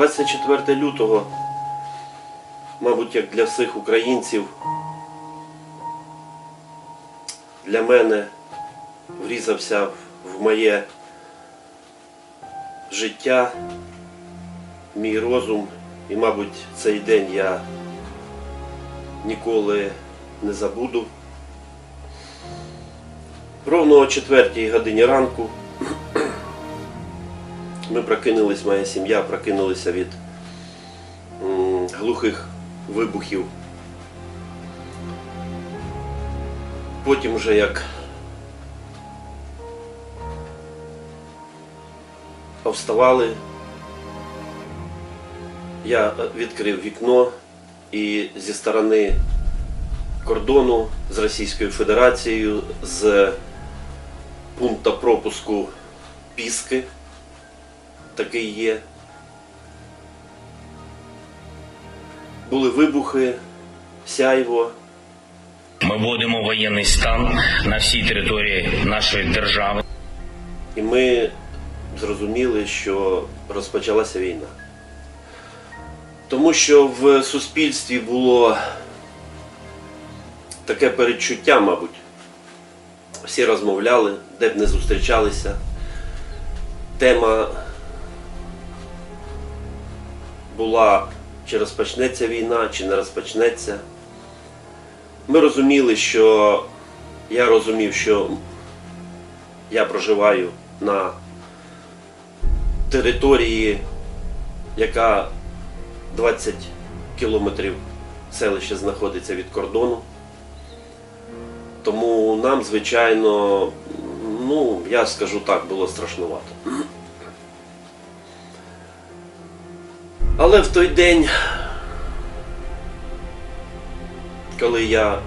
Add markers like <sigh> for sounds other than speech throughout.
24 лютого, мабуть, як для всіх українців, для мене врізався в моє життя, мій розум, і, мабуть, цей день я ніколи не забуду. Ровно о 4 годині ранку ми прокинулись, моя сім'я прокинулися від глухих вибухів. Потім вже як повставали, я е, відкрив вікно і зі сторони кордону з Російською Федерацією з пункту пропуску Піски такий є. Були вибухи, сяйво. Ми вводимо воєнний стан на всій території нашої держави. І ми зрозуміли, що розпочалася війна. Тому що в суспільстві було таке передчуття, мабуть. Всі розмовляли, де б не зустрічалися. Тема була, чи розпочнеться війна, чи не розпочнеться. Ми розуміли, що я розумів, що я проживаю на території, яка 20 кілометрів селище знаходиться від кордону. Тому нам, звичайно, ну, я скажу так, було страшнувато. Але в той день, коли я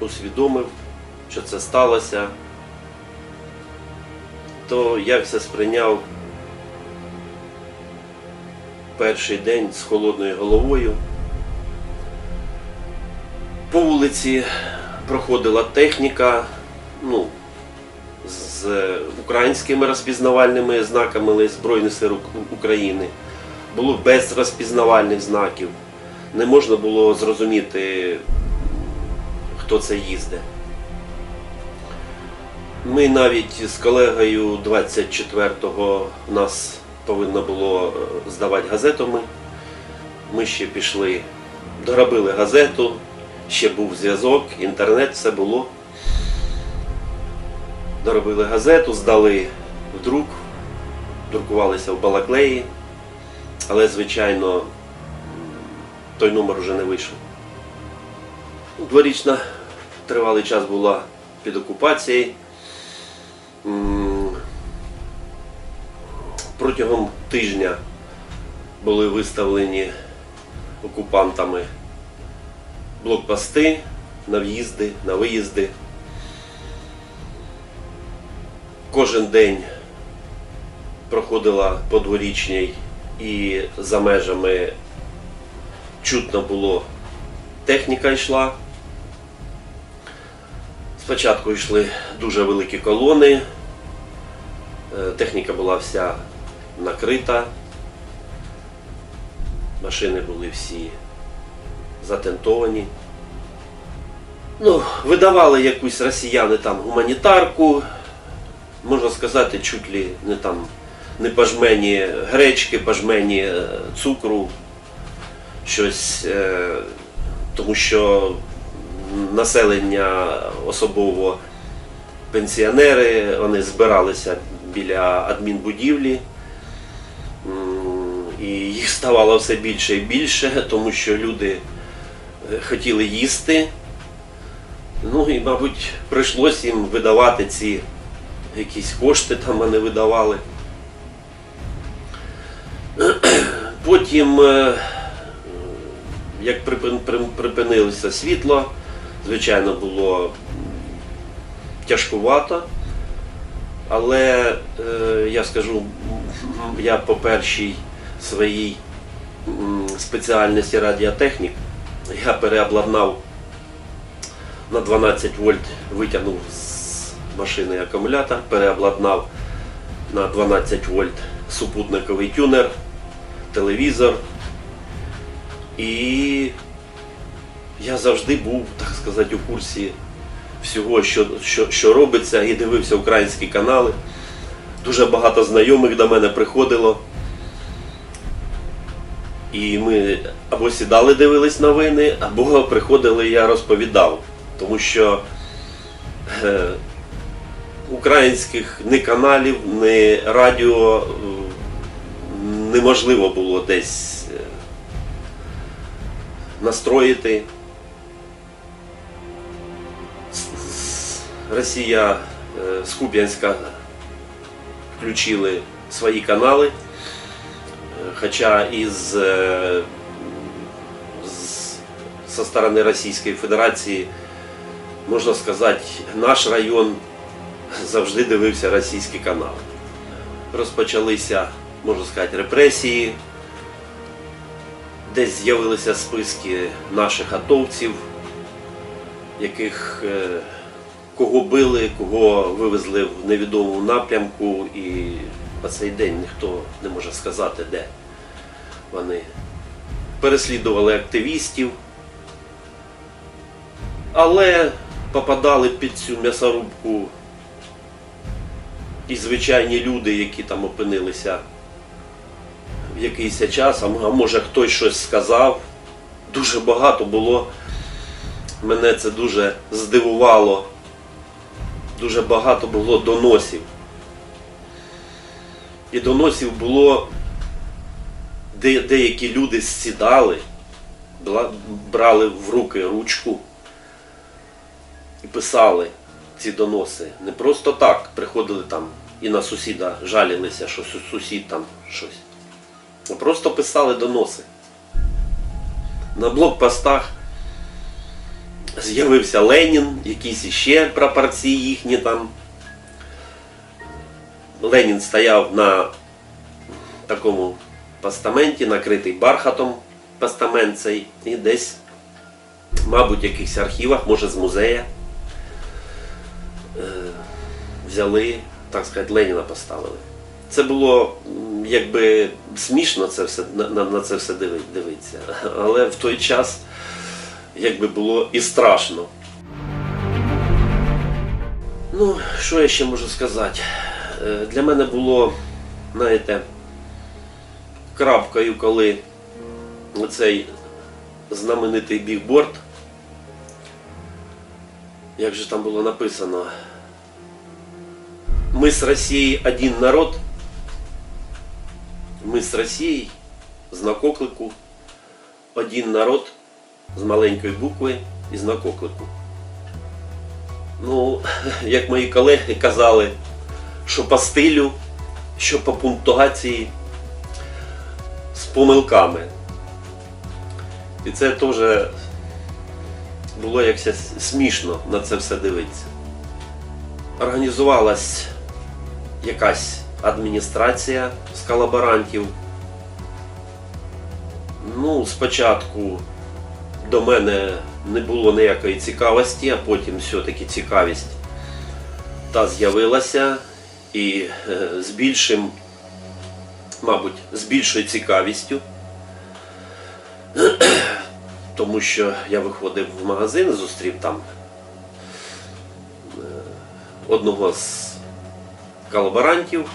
усвідомив, що це сталося, то я все сприйняв перший день з холодною головою. По вулиці проходила техніка, ну, з українськими розпізнавальними знаками Збройних сил України. Було без розпізнавальних знаків. Не можна було зрозуміти, хто це їздить. Ми навіть з колегою 24-го нас повинно було е, здавати газету. Ми, ми ще пішли, доробили газету, ще був зв'язок, інтернет, все було. Доробили газету, здали в друк, друкувалися в Балаклеї, але, звичайно, той номер вже не вийшов. Дворічна тривалий час була під окупацією. Протягом тижня були виставлені окупантами блокпости на в'їзди, на виїзди. Кожен день проходила по дворічній і за межами чутно було техніка йшла. Спочатку йшли дуже великі колони, Е, техніка була вся накрита, машини були всі затентовані. Ну, видавали якусь росіяни там гуманітарку, можна сказати, чуть ли не там не пожмені гречки, пожмені е, цукру, щось, е, тому що населення особово пенсіонери, вони збиралися біля адмінбудівлі. І їх ставало все більше і більше, тому що люди е, хотіли їсти. Ну і, мабуть, прийшлось їм видавати ці якісь кошти там вони видавали. <clears throat> Потім, е, як припин- припинилося світло, звичайно, було тяжкувато. Але е, я скажу, я по першій своїй спеціальності радіотехнік, я переобладнав на 12 вольт, витягнув з машини акумулятор, переобладнав на 12 вольт супутниковий тюнер, телевізор. І я завжди був, так сказати, у курсі всього, що, що, що робиться, і дивився українські канали. Дуже багато знайомих до мене приходило. І ми або сідали, дивились новини, або приходили, я розповідав. Тому що е, українських ні каналів, ні радіо е, неможливо було десь е, настроїти. Росія е, з Куп'янська включили свої канали. Е, Хоча із е, со сторони Російської Федерації, можна сказати, наш район завжди дивився російські канали. Розпочалися, можна сказати, репресії, десь з'явилися списки наших атовців, яких е, кого били, кого вивезли в невідомому напрямку, і по цей день ніхто не може сказати, де вони переслідували активістів, але попадали під цю м'ясорубку і звичайні люди, які там опинилися в якийсь час, а може хтось щось сказав. Дуже багато було. Мене це дуже здивувало. Дуже багато було доносів. І доносів було, де деякі люди сідали, брали в руки ручку і писали ці доноси. Не просто так приходили там і на сусіда жалілися, що сусід там щось. Просто писали доноси. На блокпостах з'явився Ленін, якісь іще прапорці їхні там. Ленін стояв на такому постаменті, накритий бархатом постамент цей, і десь, мабуть, в якихось архівах, може з музея, е, взяли, так сказати, Леніна поставили. Це було якби смішно це все, на, на, це все дивитися, але в той час якби було і страшно. Ну, що я ще можу сказати? Е, Для мене було, знаєте, крапкою, коли цей знаменитий бігборд, як же там було написано, ми з Росією один народ, ми з Росією, знак оклику, один народ з маленької букви і знак оклику. Ну, <laughs> як мої колеги казали, що по стилю, що по пунктуації з помилками. І це теж було якось смішно на це все дивитися. Організувалась якась адміністрація з колаборантів. Ну, спочатку до мене не було ніякої цікавості, а потім все-таки цікавість та з'явилася і е, з більшим, мабуть, з більшою цікавістю. <clears throat> Тому що я виходив в магазин, зустрів там е, одного з колаборантів.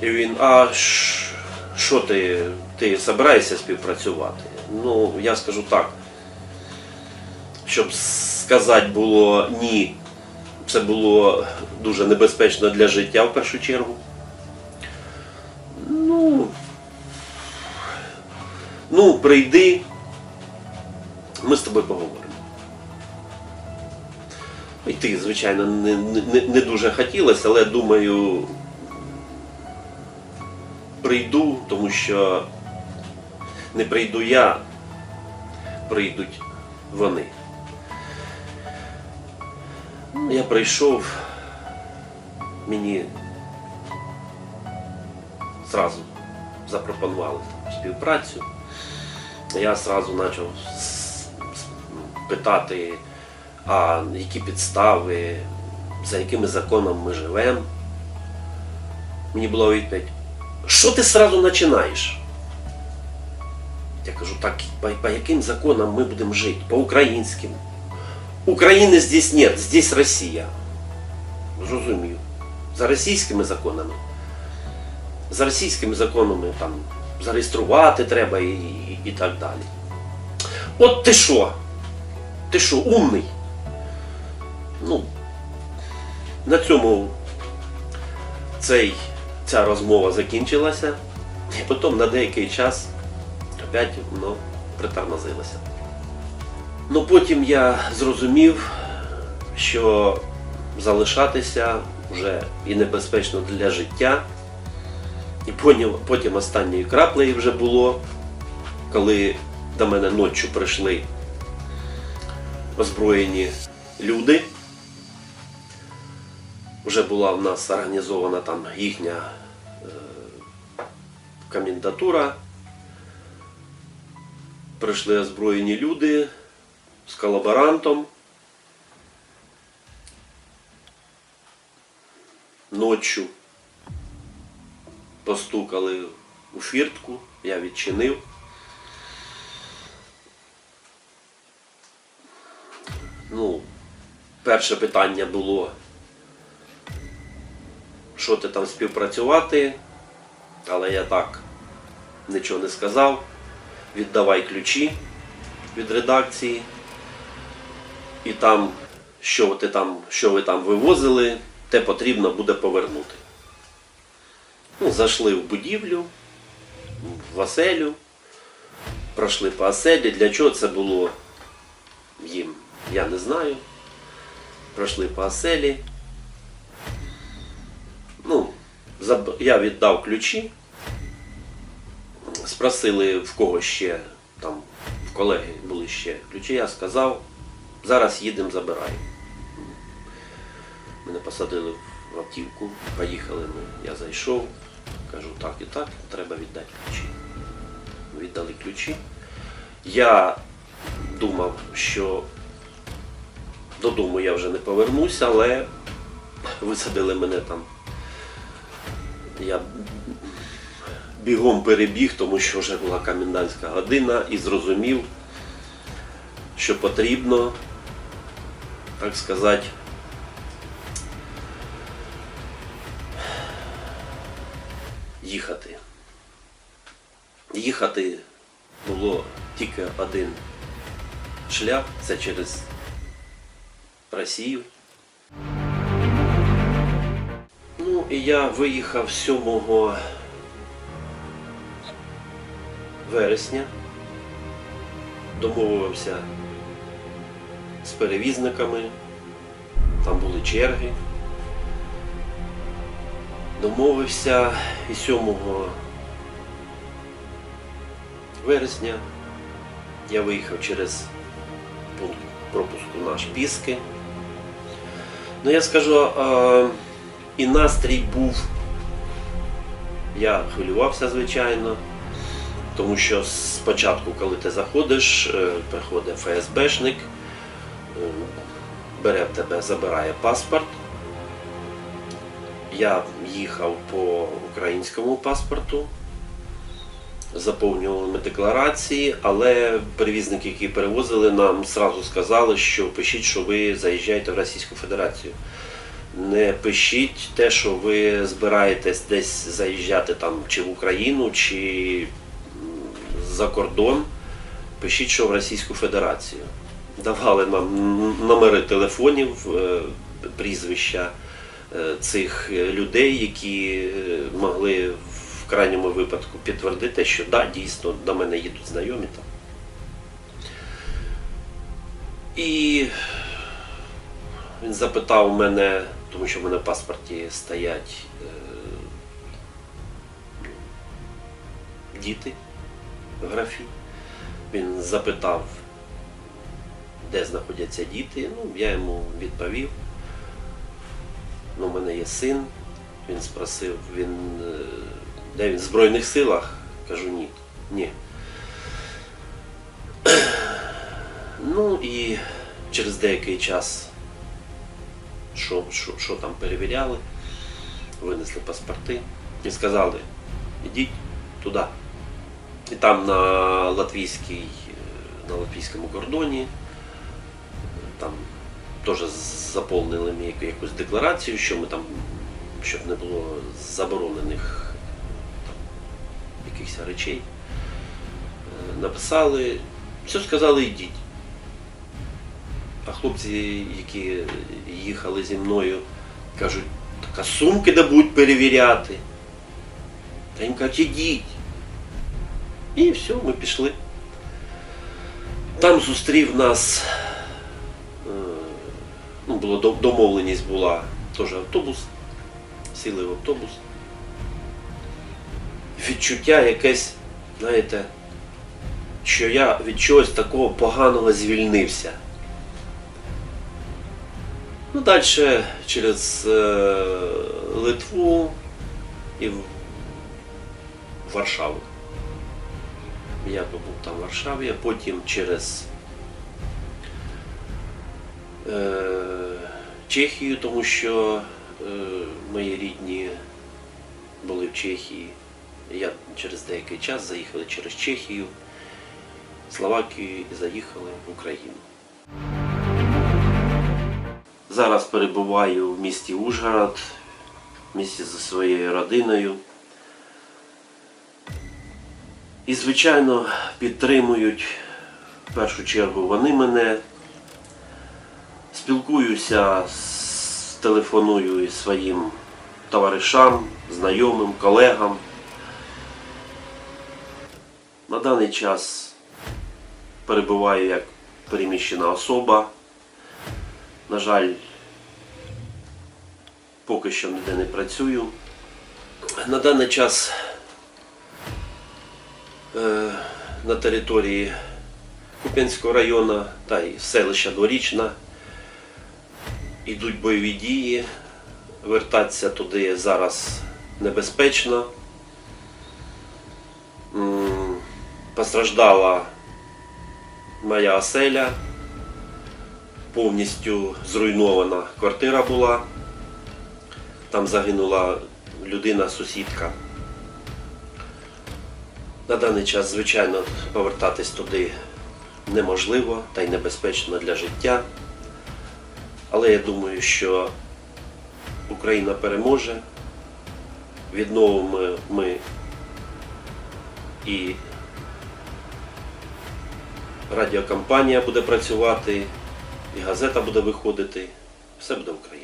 І він, а що ти, ти збираєшся співпрацювати? Ну, я скажу так. Щоб сказати було ні, це було дуже небезпечно для життя в першу чергу. Ну, ну прийди, ми з тобою поговоримо. Йти, звичайно, не, не, не дуже хотілося, але думаю, прийду, тому що не прийду я, прийдуть вони. Ну, Я прийшов, мені зразу запропонували співпрацю. Я зразу почав питати, а які підстави, за якими законами ми живемо. Мені була відповідь, що ти сразу починаєш? Я кажу, так, по, по яким законам ми будемо жити? По українським. України здесь нет, здесь Росія. Зрозумів. За російськими законами. За російськими законами там зареєструвати треба і, і, і так далі. От ти що? Ти що, умний? Ну, на цьому цей, ця розмова закінчилася, і потім на деякий час опять воно притормозилося. Ну потім я зрозумів, що залишатися вже і небезпечно для життя. І потім, останньою краплею вже було, коли до мене ночі прийшли озброєні люди. Вже була в нас організована там їхня е, комендатура. Прийшли озброєні люди з колаборантом. Ночі постукали у фіртку, я відчинив. Ну, перше питання було, що ти там співпрацювати, але я так нічого не сказав. Віддавай ключі від редакції. І там, що ти там, що ви там вивозили, те потрібно буде повернути. Ну, зайшли в будівлю, в оселю, пройшли по оселі. Для чого це було їм, я не знаю. Пройшли по оселі. Ну, заб- я віддав ключі. Спросили в кого ще, там, в колеги були ще ключі. Я сказав, зараз їдемо, забираємо. Мене посадили в автівку, поїхали ми. Я зайшов, кажу так і так, треба віддати ключі. Віддали ключі. Я думав, що додому я вже не повернуся, але <laughs> висадили мене там. Я бігом перебіг, тому що вже була комендантська година і зрозумів, що потрібно, так сказати, їхати. Їхати було тільки один шлях, це через Росію. І я виїхав 7 вересня, домовився з перевізниками, там були черги. Домовився і 7 вересня я виїхав через пункт пропуску наш Піски. Ну я скажу, і настрій був. Я хвилювався, звичайно, тому що спочатку, коли ти заходиш, е, приходить ФСБшник, е, бере в тебе, забирає паспорт. Я їхав по українському паспорту, заповнювали ми декларації, але перевізники, які перевозили, нам зразу сказали, що пишіть, що ви заїжджаєте в Російську Федерацію. Не пишіть те, що ви збираєтесь десь заїжджати там чи в Україну, чи за кордон. Пишіть, що в Російську Федерацію. Давали нам номери телефонів, е, прізвища е, цих людей, які е, могли в крайньому випадку підтвердити, що да, дійсно до мене їдуть знайомі там. І він запитав мене, тому що в мене в паспорті стоять е, діти в графі. Він запитав, де знаходяться діти. Ну, я йому відповів. Ну, у мене є син. Він спросив, він, е, де він в Збройних силах? Кажу, ні. Ні. <clears throat> Ну і через деякий час, що, що, що там перевіряли, винесли паспорти і сказали, ідіть туди. І там на латвійській, е, на латвійському кордоні е, там теж заповнили ми якусь декларацію, що ми там, щоб не було заборонених там, якихось речей. Е, Написали, все сказали, йдіть. А хлопці, які їхали зі мною, кажуть, так сумки де будуть перевіряти. Та їм кажуть, ідіть. І все, ми пішли. Там зустрів нас, е, ну, було домовленість була, теж автобус, сіли в автобус. Відчуття якесь, знаєте, що я від чогось такого поганого звільнився. Ну, далі через е, Литву і в Варшаву. Я побув там в Варшаві, а потім через е, Чехію, тому що е, мої рідні були в Чехії. Я через деякий час заїхали через Чехію, Словакію і заїхали в Україну. Зараз перебуваю в місті Ужгород, в місті зі своєю родиною. І, звичайно, підтримують в першу чергу вони мене. Спілкуюся, телефоную із своїм товаришам, знайомим, колегам. На даний час перебуваю як переміщена особа. На жаль, поки що ніде не працюю. На даний час е, на території Куп'янського району та й селища Дворічна йдуть бойові дії. Вертатися туди зараз небезпечно. Постраждала моя оселя повністю зруйнована квартира була. Там загинула людина, сусідка. На даний час, звичайно, повертатись туди неможливо та й небезпечно для життя. Але я думаю, що Україна переможе, відновимо ми і радіокампанія буде працювати, і газета буде виходити. Все буде Україна.